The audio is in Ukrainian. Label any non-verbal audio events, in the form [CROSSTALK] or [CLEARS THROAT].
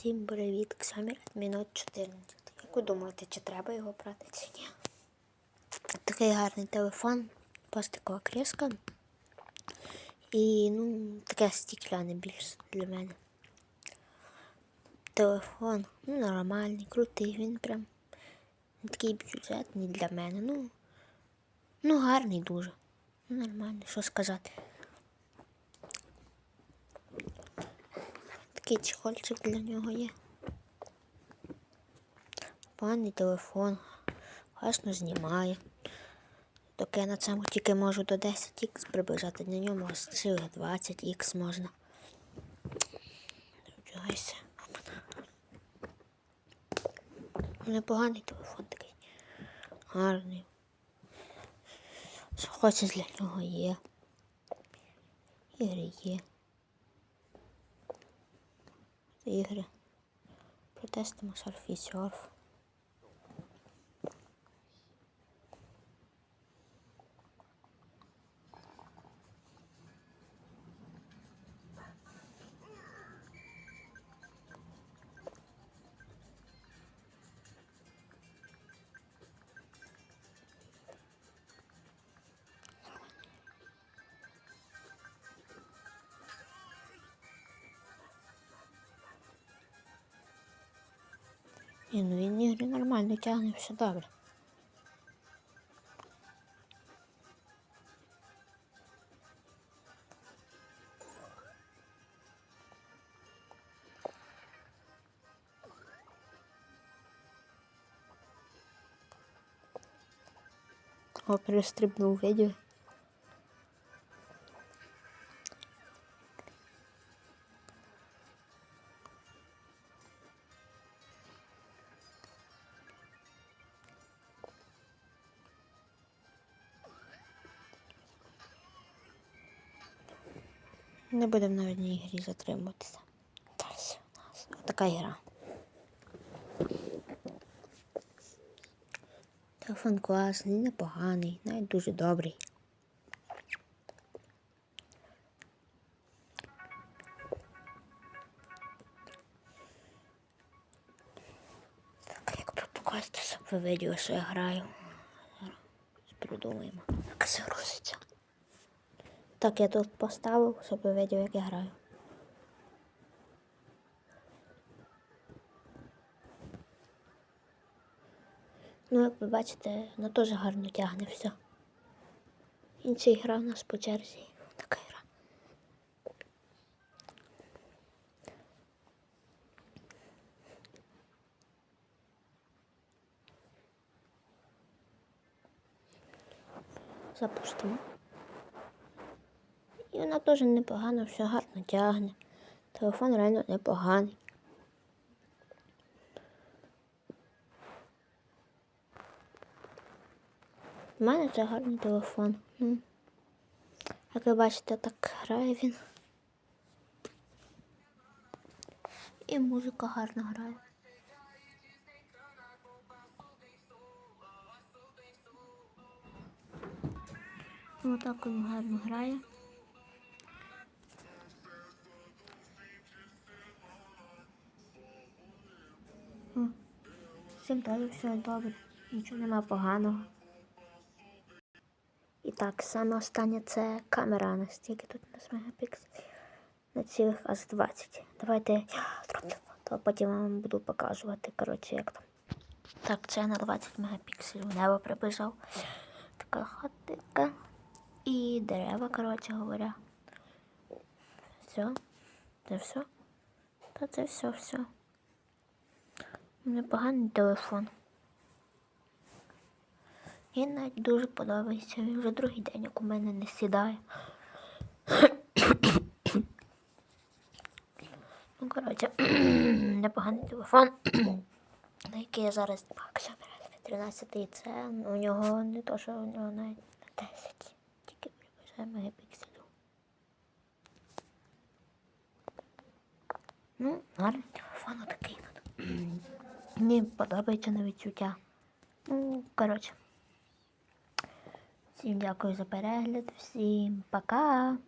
Всім привіт, Xiaomi Redmi Note 14. Як ви думаєте, чи треба його брати чи ні? Такий гарний телефон, пластикова кришка. І ну, таке стікляне більше для мене. Телефон, ну, нормальний, крутий, він прям не такий бюджетний для мене. Ну, ну гарний дуже. Ну, нормальний, що сказати. Такий чехольчик для нього є. Поганий телефон. Класно знімає. Доки я на цьому тільки можу до 10х приближати, на ньому аж цілих 20х можна. Дивіться. Непоганий телефон такий. Гарний. Що для нього є. Ігри є. livre. Proteste uma surfista órfã. Ні, ну він ігри нормально тягне, все добре. О, перестрибнув відео. Не будемо на одній грі затримуватися. Далі у нас така гра. Телефон класний, непоганий, навіть дуже добрий. Так, як би показати, щоб ви що я граю. Придумаємо. Як це грузиться. Так, я тут поставив, щоб ви виділи, як я граю. Ну, як ви бачите, вона теж гарно тягне все. Інша гра у нас по черзі. Така гра. Запустимо. Вона теж непогано, все гарно тягне. Телефон реально непоганий. У мене це гарний телефон. Як ви бачите, так грає він. І музика гарно грає. Отак він гарно грає. Всім далі все добре, нічого нема поганого. І так, саме останнє це камера, настільки тут у нас мегапікселів на цілих аж 20. Давайте я зроблю, то потім вам буду показувати, коротше, як там. Так, це на 20 мегапікселів небо приближав. Така хатика і дерева, коротше говоря. Все. Це все? Та це все, все. Непоганий телефон. Він навіть дуже подобається. Він вже другий день, як у мене не сідає. ну, коротше, [CLEARS THROAT] непоганий телефон, на який я зараз знімався. 13 і це у нього не то, що у нього навіть на 10. Тільки приближає мегапікселів. Ну, такий. Мені подобається на відчуття. Ну, коротше. Всім дякую за перегляд, всім пока!